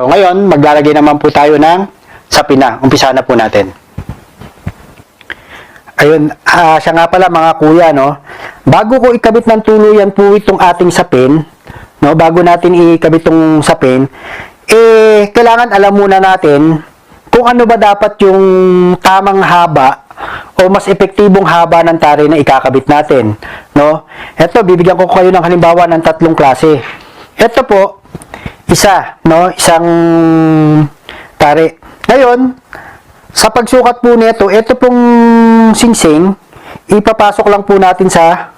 So ngayon, maglalagay naman po tayo ng sapin na. Umpisa na po natin. Ayun, ah, siya nga pala mga kuya, no? Bago ko ikabit ng tuluyan po itong ating sapin, no? Bago natin ikabit itong sapin, eh, kailangan alam muna natin kung ano ba dapat yung tamang haba o mas epektibong haba ng tari na ikakabit natin, no? Ito, bibigyan ko kayo ng halimbawa ng tatlong klase. Ito po, isa, no? Isang tari. Ngayon, sa pagsukat po nito, ito pong singsing, ipapasok lang po natin sa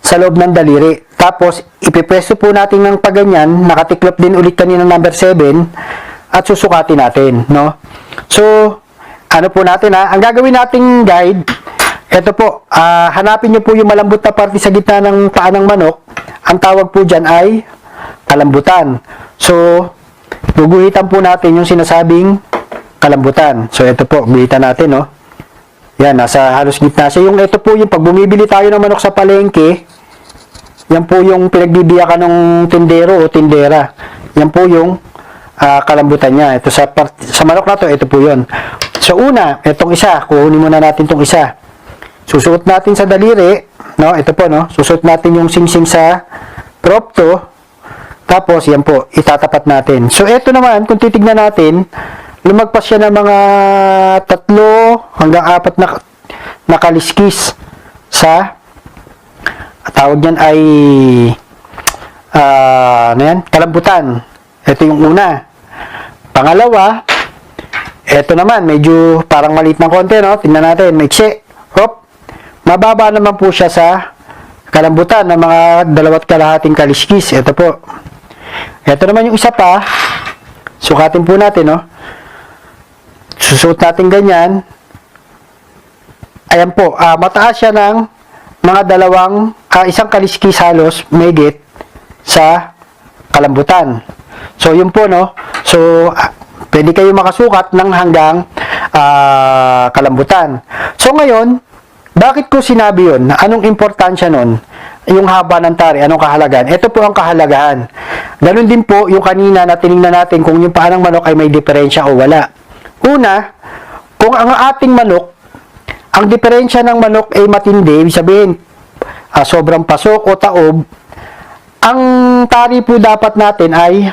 sa loob ng daliri. Tapos, ipipreso po natin ng paganyan, nakatiklop din ulit kanina number 7, at susukatin natin, no? So, ano po natin ha? Ang gagawin nating guide, ito po, ah, hanapin nyo po yung malambot na parte sa gitna ng paa ng manok. Ang tawag po dyan ay kalambutan. So, guguhitan po natin yung sinasabing kalambutan. So, ito po, guhitan natin, no? Yan, nasa halos gitna siya. Yung ito po yung pag bumibili tayo ng manok sa palengke, yan po yung pinagbibiyakan ng tindero o tindera. Yan po yung ah, kalambutan niya. Ito sa, part, sa manok na to, ito po yun. So, una, itong isa, kukunin muna natin itong isa. Susuot natin sa daliri, no? Ito po, no? Susuot natin yung singsing sa propto. Tapos, yan po, itatapat natin. So, ito naman, kung titignan natin, lumagpas siya ng mga tatlo hanggang apat na, na kaliskis sa tawag niyan ay ah ano yan? Kalambutan. Ito yung una. Pangalawa, ito naman, medyo parang maliit ng konti, no? Tingnan natin, maiksi. Hop. Mababa naman po siya sa kalambutan ng mga dalawat kalahating kaliskis. Ito po. Ito naman yung isa pa. Sukatin po natin, no? Susuot natin ganyan. Ayan po, ah, mataas siya ng mga dalawang, ah, isang kaliskis halos, megit sa kalambutan. So, yun po, no? So, ah, pwede kayo makasukat ng hanggang ah, kalambutan. So, ngayon, bakit ko sinabi yun? Anong importansya nun? Yung haba ng tari, anong kahalagan? Ito po ang kahalagahan. Ganun din po yung kanina na tinignan natin kung yung paa ng manok ay may diferensya o wala. Una, kung ang ating manok, ang diferensya ng manok ay matindi, ibig sabihin, ah, sobrang pasok o taob, ang tari po dapat natin ay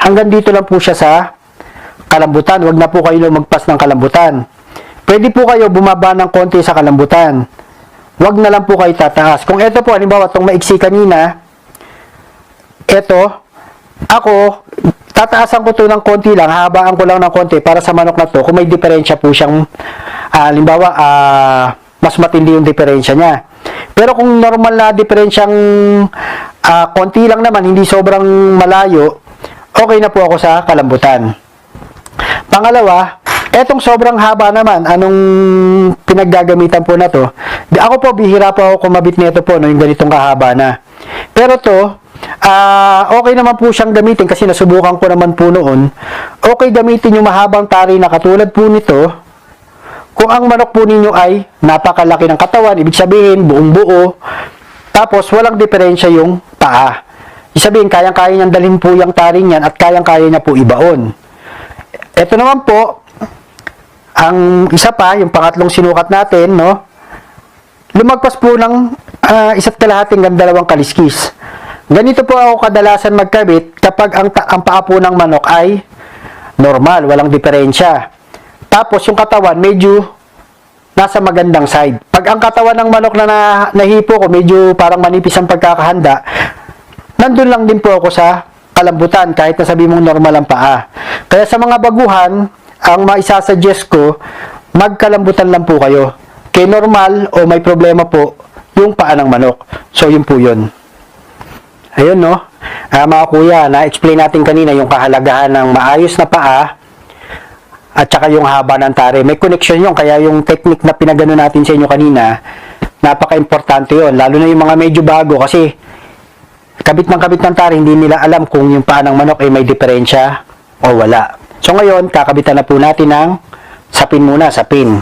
hanggang dito lang po siya sa kalambutan. Huwag na po kayo lumagpas ng kalambutan. Pwede po kayo bumaba ng konti sa kalambutan. Huwag na lang po kayo tataas. Kung ito po, halimbawa, itong maiksi kanina, ito, ako, tataasan ko to ng konti lang, habaan ko lang ng konti para sa manok na to, kung may diferensya po siyang, ah, halimbawa, ah, mas matindi yung diferensya niya. Pero kung normal na diferensyang ah, konti lang naman, hindi sobrang malayo, okay na po ako sa kalambutan. Pangalawa, etong sobrang haba naman, anong pinaggagamitan po na to? Ako po, bihira po ako kumabit nito po, no, yung ganitong kahaba na. Pero to, ah okay naman po siyang gamitin kasi nasubukan ko naman po noon. Okay gamitin yung mahabang tari na katulad po nito, kung ang manok po ninyo ay napakalaki ng katawan, ibig sabihin buong buo, tapos walang diferensya yung paa. Ibig sabihin, kayang-kaya niyang dalhin po yung taring yan at kayang-kaya niya po ibaon. Ito naman po, ang isa pa, yung pangatlong sinukat natin, no? Lumagpas po ng ah, isa't kalahating hanggang dalawang kaliskis. Ganito po ako kadalasan magkabit kapag ang, ang paa po ng manok ay normal, walang diferensya. Tapos yung katawan medyo nasa magandang side. Pag ang katawan ng manok na nahipo ko, medyo parang manipis ang pagkakahanda, nandun lang din po ako sa kalambutan kahit na sabi mong normal ang paa. Kaya sa mga baguhan, ang maisasuggest ko, magkalambutan lang po kayo. Kay normal o may problema po yung paa ng manok. So yun po yun. Ayun no. Ah, mga kuya, na-explain natin kanina yung kahalagahan ng maayos na paa at saka yung haba ng tare. May connection yun, kaya yung technique na pinagano natin sa inyo kanina, napaka-importante yun. Lalo na yung mga medyo bago kasi kabit ng kabit ng tare, hindi nila alam kung yung paa ng manok ay may diferensya o wala. So ngayon, kakabitan na po natin ng sapin muna, sapin.